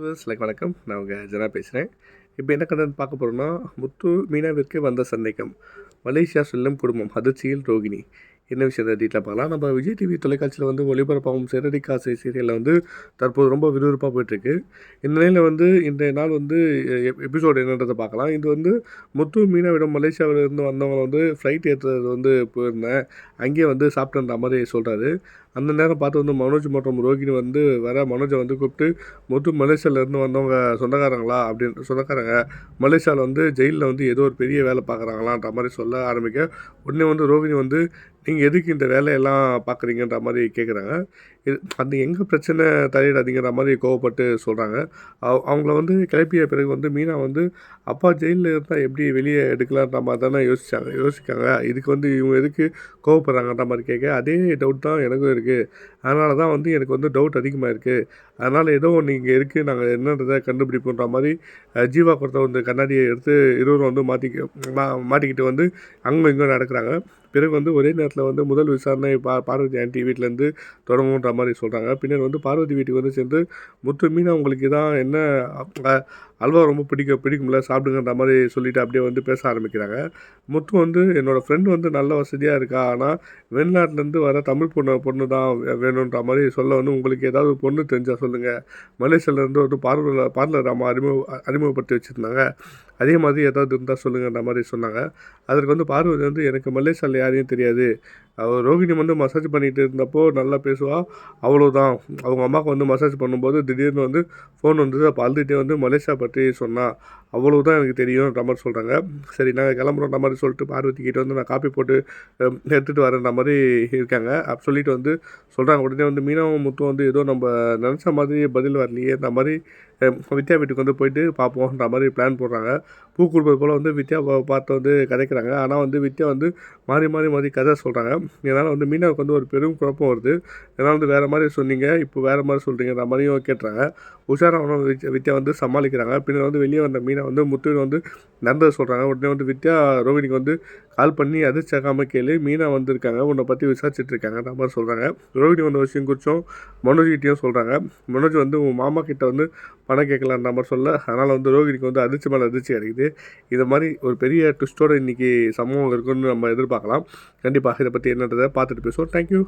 Like வணக்கம். நான் உங்கள் ஜனா பேசுகிறேன் இப்போ என்ன கதை பார்க்க போகிறோம்னா முத்து மீனாவிற்கு வந்த சந்தேகம். மலேசியா செல்லும் குடும்பம் அதிர்ச்சியில் ரோகிணி. என்ன விஷயத்தை டீட்டெயில் பார்க்கலாம். நம்ம விஜய் டிவி தொலைக்காட்சியில் வந்து ஒளிபரப்பாகும் சிறடி காசை சீரியலில் வந்து தற்போது ரொம்ப விறுவிறுப்பாக போயிட்டுருக்கு. இந்த நிலையில் வந்து இன்றைய நாள் வந்து எபிசோடு என்னன்றதை பார்க்கலாம். இது வந்து முத்து மீனாவிடம் மலேசியாவிலிருந்து வந்தவங்க வந்து ஃப்ளைட் ஏற்றுறது வந்து போயிருந்தேன். அங்கேயே வந்து சாப்பிட்டுன்ற மாதிரி சொல்கிறாரு அந்த நேரம் பார்த்து வந்து மனோஜ் மற்றும் ரோகிணி வந்து வர மனோஜை வந்து கூப்பிட்டு முத்து மலேசியாவிலேருந்து வந்தவங்க சொந்தக்காரங்களா? அப்படின்னு சொந்தக்காரங்க மலேசியாவில் வந்து ஜெயிலில் வந்து ஏதோ ஒரு பெரிய வேலை பார்க்குறாங்களான்ற மாதிரி சொல்ல ஆரம்பிக்க உடனே வந்து ரோகிணி வந்து நீங்கள் எதுக்கு இந்த வேலையெல்லாம் பார்க்குறீங்கன்ற மாதிரி கேட்குறாங்க. இது அந்த எங்கே பிரச்சனை தலையிடாதீங்கிற மாதிரி கோவப்பட்டு சொல்கிறாங்க அவ் அவங்கள வந்து கிளப்பிய பிறகு வந்து மீனா வந்து அப்பா ஜெயிலில் இருந்தால் எப்படி வெளியே எடுக்கலான்ற மாதிரி தானே யோசிச்சாங்க யோசிக்காங்க. இதுக்கு வந்து இவங்க எதுக்கு கோவப்படுறாங்கன்ற மாதிரி கேட்க அதே டவுட் தான் எனக்கும் இருக்குது அதனால தான் வந்து எனக்கு வந்து டவுட் அதிகமாக இருக்குது அதனால் ஏதோ ஒன்று இங்கே இருக்குது நாங்கள் என்னன்றதை கண்டுபிடிப்போன்ற மாதிரி ஜீவா கொடுத்த வந்து கண்ணாடியை எடுத்து இருவரும் வந்து மாற்றிக்க மா மாட்டிக்கிட்டு வந்து அங்கே இங்கே நடக்கிறாங்க. பிறகு வந்து ஒரே நேரத்தில் வந்து முதல் விசாரணை பா பார்வதி ஆண்டி வீட்டிலேருந்து தொடங்குன்ற மாதிரி சொல்கிறாங்க பின்னர் வந்து பார்வதி வீட்டுக்கு வந்து சேர்ந்து முத்து மீனா உங்களுக்கு தான் என்ன அல்வா ரொம்ப பிடிக்க பிடிக்கும்ல சாப்பிடுங்கன்ற மாதிரி சொல்லிவிட்டு அப்படியே வந்து பேச ஆரம்பிக்கிறாங்க. முத்து வந்து என்னோடய ஃப்ரெண்டு வந்து நல்ல வசதியாக இருக்கா? ஆனால் வெளிநாட்டிலேருந்து வர தமிழ் பொண்ணு பொண்ணு தான் வேணுன்ற மாதிரி சொல்ல வந்து உங்களுக்கு ஏதாவது பொண்ணு தெரிஞ்சால் சொல்லுங்கள் மலேசியாவிலேருந்து வந்து பார்லர் பார்லர் அம்மா அறிமுக அறிமுகப்படுத்தி வச்சுருந்தாங்க. அதே மாதிரி ஏதாவது இருந்தால் சொல்லுங்கன்ற மாதிரி சொன்னாங்க. அதற்கு வந்து பார்வதி வந்து எனக்கு மலேசியாவில் யாரையும் தெரியாது. அவள் ரோகிணி வந்து மசாஜ் பண்ணிகிட்டு இருந்தப்போ நல்லா பேசுவாள் அவ்வளோதான் அவங்க அம்மாவுக்கு வந்து மசாஜ் பண்ணும்போது திடீர்னு வந்து ஃபோன் வந்தது. அப்போ அழுதுகிட்டே வந்து மலேசியா பற்றி சொன்னால் அவ்வளோ தான் எனக்கு தெரியும்ன்ற மாதிரி சொல்கிறாங்க சரி நாங்கள் கிளம்புறோன்ற மாதிரி சொல்லிட்டு பார்வதி கிட்டே வந்து நான் காப்பி போட்டு எடுத்துகிட்டு வரேன்ற மாதிரி இருக்காங்க. அப்படி சொல்லிட்டு வந்து சொல்கிறாங்க உடனே வந்து மீனவ முத்து வந்து ஏதோ நம்ம நினச்ச மாதிரி பதில் வரலையே இந்த மாதிரி வித்யா வீட்டுக்கு வந்து போயிட்டு பார்ப்போன்ற மாதிரி பிளான் போடுறாங்க. பூ கொடுப்பது போல் வந்து வித்யா பார்த்து வந்து கதைக்கிறாங்க. ஆனால் வந்து வித்யா வந்து மாறி மாறி மாறி கதை சொல்கிறாங்க இதனால் வந்து மீனாவுக்கு வந்து ஒரு பெரும் குழப்பம் வருது. இதனால் வந்து வேறு மாதிரி சொன்னீங்க இப்போ வேறு மாதிரி சொல்கிறீங்கிற மாதிரியும் கேட்டுறாங்க. உஷாராக வித்யா வந்து சமாளிக்கிறாங்க. பின்னர் வந்து வெளியே வந்த மீனை வந்து முத்து வந்து நடந்ததை சொல்கிறாங்க உடனே வந்து வித்யா ரோஹினிக்கு வந்து கால் பண்ணி அதிர்ச்சியாகாமல் கேளு மீனா வந்திருக்காங்க. உன்னை பற்றி விசாரிச்சுட்டு இருக்காங்க அந்த மாதிரி சொல்கிறாங்க ரோஹினி வந்த விஷயம் குறித்தும் மனோஜ்கிட்டையும் சொல்கிறாங்க மனோஜ் வந்து உன் மாமா கிட்ட வந்து பணம் கேட்கலான்ற மாதிரி சொல்ல அதனால் வந்து ரோஹினிக்கு வந்து அதிர்ச்சி மேலே அதிர்ச்சி கிடைக்குது இது மாதிரி ஒரு பெரிய ட்விஸ்ட்டோடு இன்றைக்கி சம்பவம் இருக்குன்னு நம்ம எதிர்பார்க்கலாம். கண்டிப்பாக இதை பற்றி என்னன்றதை பார்த்துட்டு பேசுவோம். தேங்க்யூ